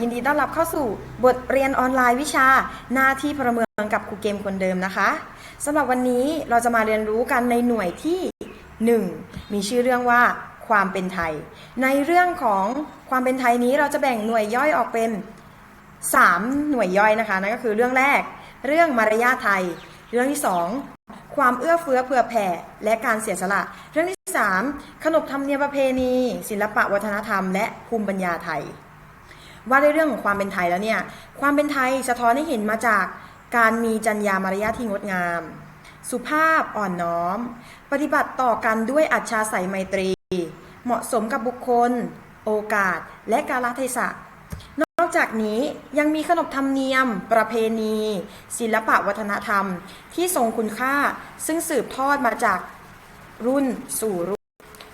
ยินดีต้อนรับเข้าสู่บทเรียนออนไลน์วิชา หน้าที่พลเมืองกับครูเกมคนเดิมนะคะสำหรับวันนี้เราจะมาเรียนรู้กันในหน่วยที่ 1 มีชื่อเรื่องว่าความเป็นไทย ในเรื่องของความเป็นไทยนี้เราจะแบ่งหน่วยย่อยออกเป็น 3 หน่วยย่อยนะคะนั่นก็คือเรื่องแรก เรื่องมารยาทไทย เรื่องที่ 2 ความเอื้อเฟื้อเผื่อแผ่และการเสียสละ เรื่องที่ 3 ขนบธรรมเนียมประเพณี ศิลปะวัฒนธรรม และภูมิปัญญาไทย ว่าในเรื่องของความเป็นไทยแล้วเนี่ย ความเป็นไทยสะท้อนให้เห็นมาจากการมีจรรยามารยาทที่งดงาม สุภาพอ่อนน้อม ปฏิบัติต่อกันด้วยอัจฉาสัยไมตรี เหมาะสมกับบุคคล โอกาส และกาลเทศะนอกจากนี้ยังมีขนบธรรมเนียม ประเพณี ศิลปะวัฒนธรรม ที่ทรงคุณค่าซึ่งสืบทอดมาจากรุ่นสู่รุ่น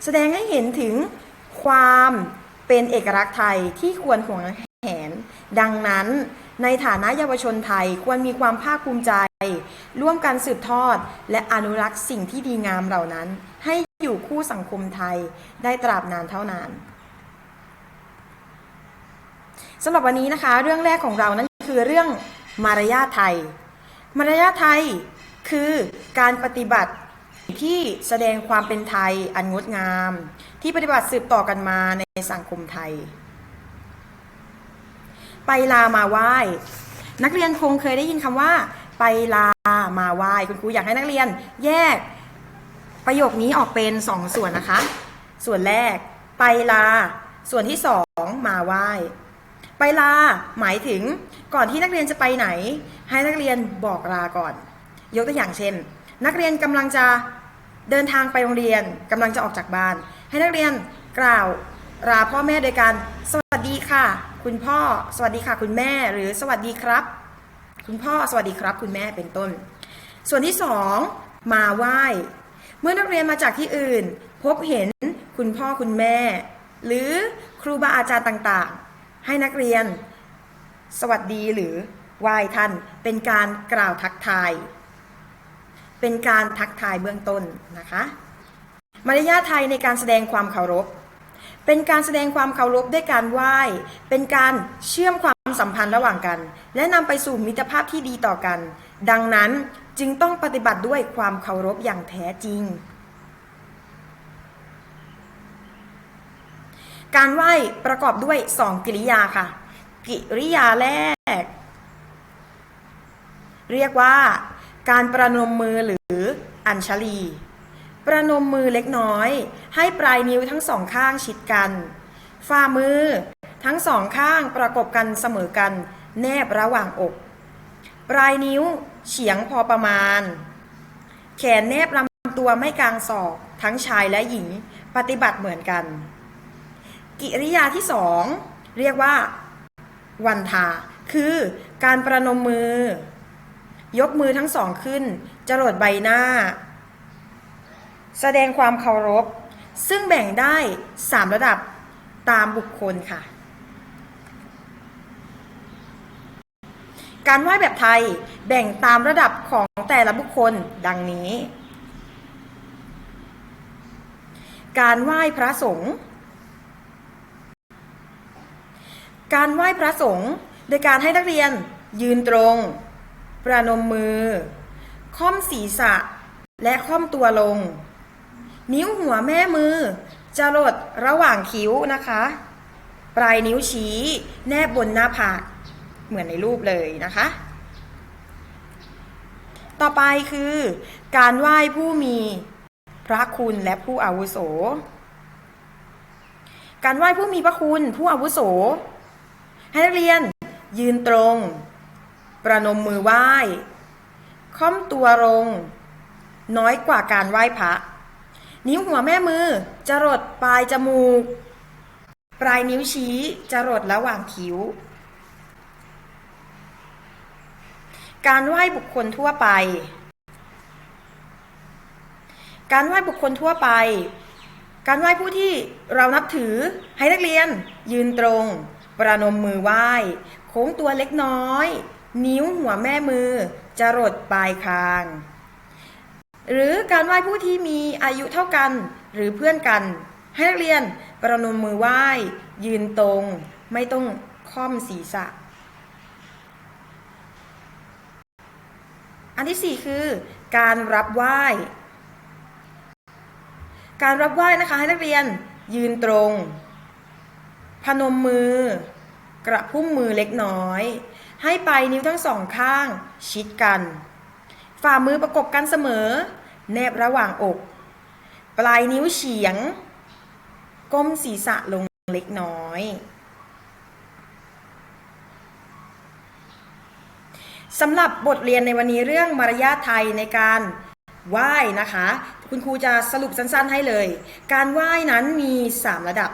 แสดงให้เห็นถึงความเป็นเอกลักษณ์ไทยที่ควรห่วง ดังนั้นในฐานะเยาวชนไทยควรมีความภาคภูมิใจ ร่วมกันสืบทอด และอนุรักษ์สิ่งที่ดีงามเหล่านั้น ให้อยู่คู่สังคมไทยได้ตราบนานเท่านานสำหรับวันนี้นะคะ เรื่องแรกของเรานั้นคือเรื่องมารยาทไทย มารยาทไทยคือการปฏิบัติที่แสดงความเป็นไทยอันงดงาม ที่ปฏิบัติสืบต่อกันมาในสังคมไทย ไปลามาไหว้ นักเรียนคงเคยได้ยินคำว่า ไปลามาไหว้คุณครูอยากให้นักเรียนแยกประโยคนี้ออกเป็นสองส่วนนะคะ ส่วนแรก ไปลา ส่วนที่สองมาไหว้ ไปลาหมายถึงก่อนที่นักเรียนจะไปไหน ให้นักเรียนบอกลาก่อน ยกตัวอย่างเช่น นักเรียนกำลังจะเดินทางไปโรงเรียนกำลังจะออกจากบ้าน ให้นักเรียนกล่าวลาพ่อแม่โดยการส ดีค่ะ คุณพ่อ สวัสดีค่ะ คุณแม่ หรือสวัสดีครับ คุณพ่อ สวัสดีครับ คุณแม่เป็นต้น ส่วนที่สองมาไหว้ เมื่อนักเรียนมาจากที่อื่น พบเห็นคุณพ่อคุณแม่ หรือครูบาอาจารย์ต่างๆ ให้นักเรียน สวัสดีหรือไหว้ท่าน เป็นการกล่าวทักทาย เป็นการทักทายเบื้องต้นนะคะ มารยาทไทยในการแสดงความเคารพ เป็นการแสดงความเคารพด้วยการไหว้ เป็นการเชื่อมความสัมพันธ์ระหว่างกัน และนำไปสู่มิตรภาพที่ดีต่อกัน ดังนั้นจึงต้องปฏิบัติด้วยความเคารพอย่างแท้จริง การไหว้ประกอบด้วยสองกิริยาค่ะ กิริยาแรก เรียกว่า การประนมมือหรืออัญชลี ประนมมือเล็กน้อย ให้ปลายนิ้วทั้งสองข้างชิดกัน ฝ่ามือทั้งสองข้างประกบกันเสมอกัน แนบระหว่างอก ปลายนิ้วเฉียงพอประมาณ แขนแนบลำตัวไม่กลางศอก ทั้งชายและหญิงปฏิบัติเหมือนกัน กิริยาที่สองเรียกว่า วันทา คือการประนมมือ ยกมือทั้งสองขึ้นจรดใบหน้า แสดงความเคารพ ซึ่งแบ่งได้ 3 ระดับตามบุคคลค่ะ การไหว้แบบไทยแบ่งตามระดับของแต่ละบุคคลดังนี้ การไหว้พระสงฆ์การไหว้พระสงฆ์โดยการให้นักเรียนยืนตรง ประนมมือ ค่อมศีรษะ และค่อมตัวลง นิ้วหัวแม่มือ จะหลดระหว่างคิ้วนะคะ ปลายนิ้วชี้ แนบบนหน้าผากเหมือนในรูปเลยนะคะ ต่อไปคือ การไหว้ผู้มีพระคุณและผู้อาวุโส การไหว้ผู้มีพระคุณผู้อาวุโส ให้นักเรียนยืนตรง ประนมมือไหว้ ค่อมตัวลง น้อยกว่าการไหว้พระ นิ้วหัวแม่มือจะรดปลายจมูก ปลายนิ้วชี้จะรดระหว่างคิ้ว การไหว้บุคคลทั่วไป การไหว้บุคคลทั่วไป การไหว้ผู้ที่เรานับถือให้นักเรียน ยืนตรง ประนมมือไหว้ โค้งตัวเล็กน้อย นิ้วหัวแม่มือจะรดปลายคาง หรือการไหว้ผู้ที่มีอายุเท่ากันหรือเพื่อนกัน ให้นักเรียนประนมมือไหว้ ยืนตรง ไม่ต้องค่อมศีรษะ อันที่สี่คือ การรับไหว้ การรับไหว้นะคะให้นักเรียนยืนตรง พนมมือ กระพุ้มมือเล็กน้อย ให้ปลายนิ้วทั้งสองข้าง ชิดกัน ฝ่ามือประกบกันเสมอ แนบระหว่างอก ปลายนิ้วเฉียง ก้มศีรษะลงเล็กน้อย สำหรับบทเรียนในวันนี้เรื่องมารยาทไทยในการไหว้นะคะ คุณครูจะสรุปสั้นๆให้เลย การไหว้นั้นมี 3 ระดับ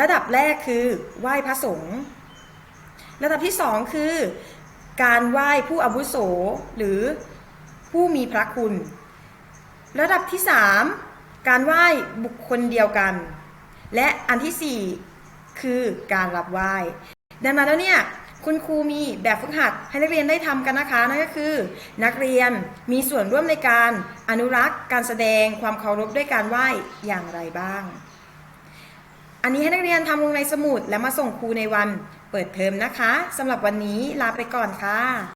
ระดับแรกคือไหว้พระสงฆ์ระดับที่สองคือ การไหว้ผู้อาวุโสหรือ ผู้มีพระคุณ ระดับที่ 3 การไหว้บุคคลเดียวกัน และอันที่ 4 คือการรับไหว้ดังนั้นแล้วเนี่ยคุณครูมีแบบฝึกหัดให้นักเรียนได้ทำกันนะคะนั่นก็คือ นักเรียนมีส่วนร่วมในการอนุรักษ์ การแสดงความเคารพด้วยการไหว้อย่างไรบ้าง อันนี้ให้นักเรียนทำลงในสมุด และมาส่งครูในวันเปิดเทอมนะคะสำหรับวันนี้ลาไปก่อนค่ะ